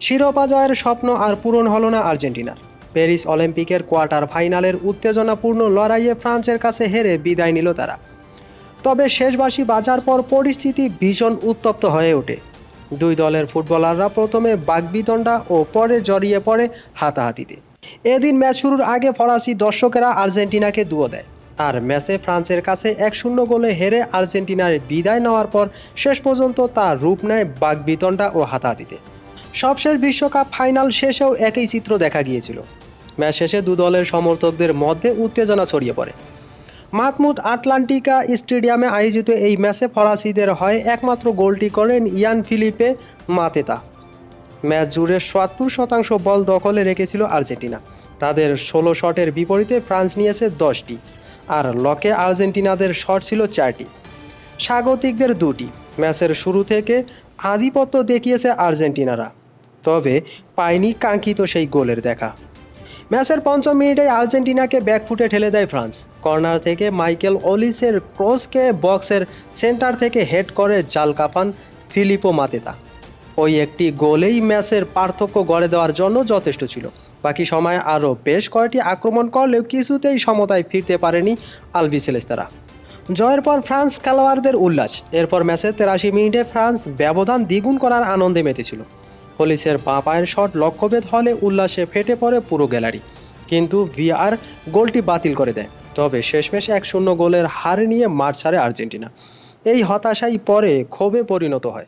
শিরোপা জয়ের স্বপ্ন আর পূরণ হলো না আর্জেন্টিনার। প্যারিস অলিম্পিকের কোয়ার্টার ফাইনালের উত্তেজনাপূর্ণ লড়াইয়ে ফ্রান্সের কাছে হেরে বিদায় নিল তারা। তবে শেষবাসী বাজার পর পরিস্থিতি ভীষণ উত্তপ্ত হয়ে ওঠে। দুই দলের ফুটবলাররা প্রথমে বাগবিতণ্ডা ও পরে জড়িয়ে পড়ে হাতাহাতিতে। এদিন ম্যাচ শুরুর আগে ফরাসি দর্শকেরা আর্জেন্টিনাকে দুয়ো দেয় আর ম্যাচে ফ্রান্সের কাছে এক শূন্য গোলে হেরে আর্জেন্টিনার বিদায় নেওয়ার পর শেষ পর্যন্ত তার রূপ নেয় বাগবিতণ্ডা ও হাতাহাতিতে। সবশেষ বিশ্বকাপ ফাইনাল শেষেও একই চিত্র দেখা গিয়েছিল। ম্যাচ শেষে দু দলের সমর্থকদের মধ্যে উত্তেজনা ছড়িয়ে পড়ে। মাহমুদ আটলান্টিকা স্টেডিয়ামে আয়োজিত এই ম্যাচে ফরাসিদের হয় একমাত্র গোলটি করেন ইয়ান ফিলিপে মাতেতা। ম্যাচ জুড়ে সত্তর শতাংশ বল দখলে রেখেছিল আর্জেন্টিনা। তাদের ষোলো শটের বিপরীতে ফ্রান্স নিয়েছে দশটি, আর লকে আর্জেন্টিনাদের শট ছিল চারটি। স্বাগতিকদের দুটি। ম্যাচের শুরু থেকে আধিপত্য দেখিয়েছে আর্জেন্টিনারা। তবে পায়নি কাঙ্ক্ষিত সেই গোলের দেখা। ম্যাচের পঞ্চম মিনিটে আর্জেন্টিনাকে ব্যাকফুটে ঠেলে দেয় ফ্রান্স। কর্নার থেকে মাইকেল অলিসের ক্রসকে বক্সের সেন্টার থেকে হেড করে জাল কাপান ফিলিপো মাতেতা। ওই একটি গোলেই ম্যাচের পার্থক্য গড়ে দেওয়ার জন্য যথেষ্ট ছিল। বাকি সময় আরও বেশ কয়েকটি আক্রমণ করলেও কিছুতেই সমতায় ফিরতে পারেনি আলবিসেলেস্তারা জয়ের পর ফ্রান্স খেলোয়াড়দের উল্লাস। এরপর ম্যাচের তেরাশি মিনিটে ফ্রান্স ব্যবধান দ্বিগুণ করার আনন্দে মেতেছিল। হলিসের বাঁ পায়ের শট লক্ষ্যভেদ হলে উল্লাসে ফেটে পড়ে পুরো গ্যালারি। কিন্তু ভিআর গোলটি বাতিল করে দেয়। তবে শেষমেশ এক শূন্য গোলের হার নিয়ে মাঠ ছাড়ে আর্জেন্টিনা। এই হতাশাই পরে ক্ষোভে পরিণত হয়।